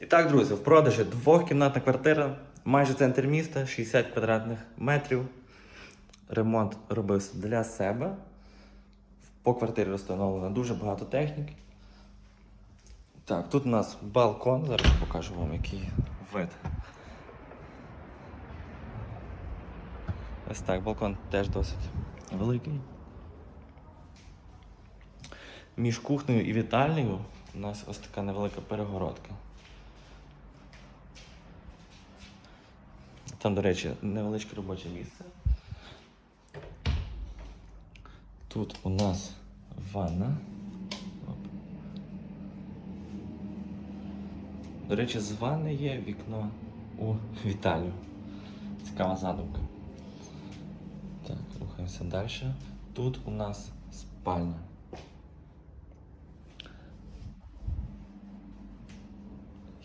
І так, друзі, в продажі двохкімнатна квартира, майже центр міста, 60 квадратних метрів. Ремонт робився для себе. По квартирі встановлено дуже багато техніки. Так, тут у нас балкон, зараз покажу вам, який вид. Ось так, балкон теж досить великий. Між кухнею і вітальнею у нас ось така невелика перегородка. Там, до речі, невеличке робоче місце. Тут у нас ванна. До речі, з ванни є вікно у вітальню. Цікава задумка. Так, рухаємося далі. Тут у нас спальня.